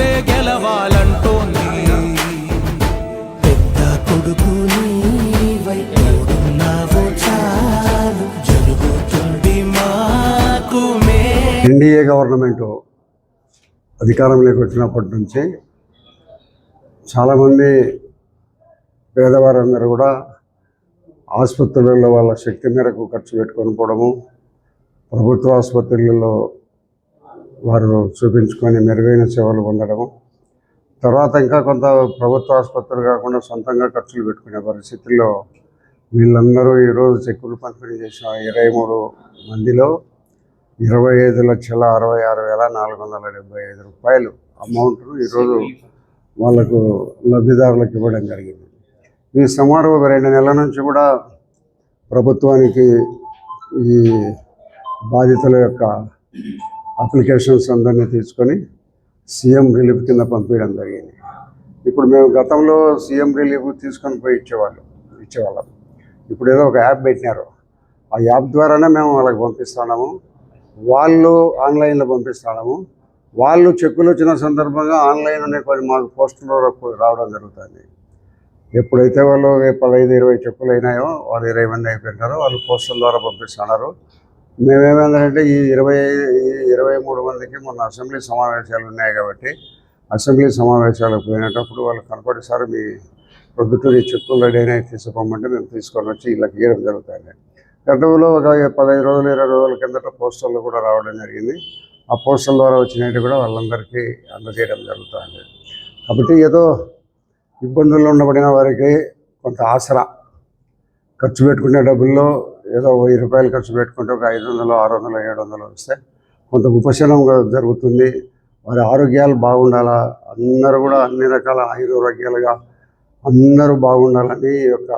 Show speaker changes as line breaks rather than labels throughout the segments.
నువ్వే గెలవాలంటోంది.
పెద్ద కొడుకు నీవై తోడున్నావు చాలు. జరుగుతుంది మాకు మే
ఎన్డీఏ గవర్నమెంట్ అధికారంలోకి వచ్చినప్పటి నుంచి చాలామంది పేదవారందరూ కూడా ఆసుపత్రులలో వాళ్ళ శక్తి మేరకు ఖర్చు పెట్టుకొని పోవడము ప్రభుత్వ ఆసుపత్రులలో వారు చూపించుకొని మెరుగైన సేవలు పొందడము. తర్వాత ఇంకా కొంత ప్రభుత్వ ఆసుపత్రులు కాకుండా సొంతంగా ఖర్చులు పెట్టుకునే పరిస్థితుల్లో వీళ్ళందరూ ఈరోజు చెక్కులు పంపిణీ చేసిన ఇరవై మూడు మందిలో ఇరవై ఐదు లక్షల అరవై ఆరు వేల నాలుగు వందల డెబ్బై ఐదు రూపాయలు అమౌంట్ను ఈరోజు వాళ్ళకు లబ్ధిదారులకు ఇవ్వడం జరిగింది. ఈ సుమారు ఒక రెండు నెలల నుంచి కూడా ప్రభుత్వానికి ఈ బాధితుల యొక్క అప్లికేషన్స్ అందరినీ తీసుకొని సీఎం రిలీఫ్ కింద పంపించడం జరిగింది. ఇప్పుడు మేము గతంలో సీఎం రిలీఫ్ తీసుకొని పోయి ఇచ్చేవాళ్ళం ఇచ్చేవాళ్ళం. ఇప్పుడు ఏదో ఒక యాప్ పెట్టినారు. ఆ యాప్ ద్వారానే మేము వాళ్ళకి పంపిస్తున్నాము. వాళ్ళు ఆన్లైన్లో పంపిస్తున్నాము. వాళ్ళు చెక్కులు వచ్చిన సందర్భంగా ఆన్లైన్లోనే కొన్ని మాకు పోస్టులో రావడం జరుగుతుంది. ఎప్పుడైతే వాళ్ళు పదహైదు ఇరవై చెక్కులు అయినాయో వాళ్ళు ఇరవై మంది అయిపోయినారో వాళ్ళు పోస్టుల ద్వారా పంపిస్తున్నారు. మేమేమైందంటే ఈ ఇరవై ఈ ఇరవై మూడు మందికి మొన్న అసెంబ్లీ సమావేశాలు ఉన్నాయి కాబట్టి అసెంబ్లీ సమావేశాలకు పోయినప్పుడు వాళ్ళు కనపడి సార్ మీ ప్రొద్దుటూరి ఈ చెక్కులు రెడీ తీసుకోమంటే మేము తీసుకొని వచ్చి ఇలా గీయడం జరుగుతుంది. గతంలో ఒక పదహైదు రోజులు ఇరవై రోజుల కిందట పోస్టర్లు కూడా రావడం జరిగింది. ఆ పోస్టర్ల ద్వారా వచ్చినట్టు కూడా వాళ్ళందరికీ అందజేయడం జరుగుతుంది. కాబట్టి ఏదో ఇబ్బందుల్లో ఉండబడిన వారికి కొంత ఆసరా. ఖర్చు పెట్టుకునే డబ్బుల్లో ఏదో వెయ్యి రూపాయలు ఖర్చు పెట్టుకుంటే ఒక ఐదు వందలు ఆరు వందలు ఏడు వందలు వస్తే కొంత ఉపశమనం జరుగుతుంది. వారి ఆరోగ్యాలు బాగుండాలా? అందరూ కూడా అన్ని రకాల ఆయురారోగ్యాలుగా అందరూ బాగుండాలని ఈ యొక్క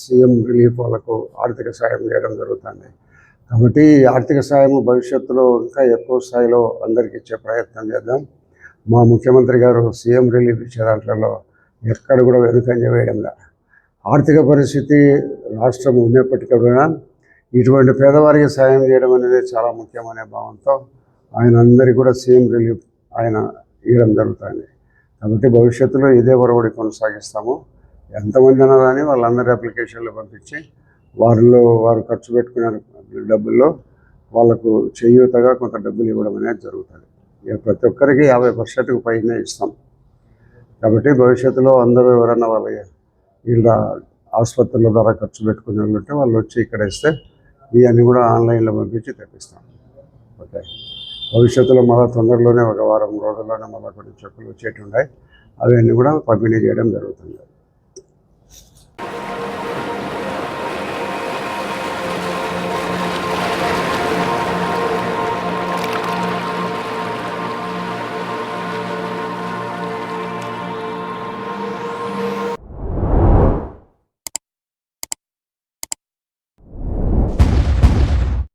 సీఎం రిలీఫ్ వాళ్ళకు ఆర్థిక సాయం చేయడం జరుగుతుంది. కాబట్టి ఆర్థిక సాయం భవిష్యత్తులో ఇంకా ఎక్కువ స్థాయిలో అందరికీ ఇచ్చే ప్రయత్నం చేద్దాం. మా ముఖ్యమంత్రి గారు సీఎం రిలీఫ్ ఇచ్చే దాంట్లో ఎక్కడ కూడా వెనుకంజ వేయడంలా ఆర్థిక పరిస్థితి రాష్ట్రం ఉన్నప్పటికీ కూడా ఇటువంటి పేదవారికి సాయం చేయడం అనేది చాలా ముఖ్యమనే భావంతో ఆయన అందరికీ కూడా సీఎం రిలీఫ్ ఆయన ఇవ్వడం జరుగుతుంది. కాబట్టి భవిష్యత్తులో ఇదే ఒరవడి కొనసాగిస్తాము. ఎంతమంది అయినా కానీ వాళ్ళందరి అప్లికేషన్లు పంపించి వారిలో వారు ఖర్చు పెట్టుకునే డబ్బుల్లో వాళ్ళకు చేయూతగా కొంత డబ్బులు ఇవ్వడం అనేది జరుగుతుంది. ఇక ప్రతి ఒక్కరికి యాభై పర్సెంట్కి పైనే ఇస్తాం. కాబట్టి భవిష్యత్తులో అందరూ ఎవరన్నా వాళ్ళ వీళ్ళ ఆసుపత్రుల ద్వారా ఖర్చు పెట్టుకునే వాళ్ళు ఉంటే వాళ్ళు వచ్చి ఇక్కడ ఇస్తే ఇవన్నీ కూడా ఆన్లైన్లో పంపించి తెప్పిస్తాం. ఓకే. భవిష్యత్తులో మళ్ళీ తొందరలోనే ఒక వారం రోజుల్లోనే మళ్ళీ కొన్ని చెక్కులు వచ్చేటి ఉన్నాయి అవన్నీ కూడా పంపిణీ చేయడం జరుగుతుంది.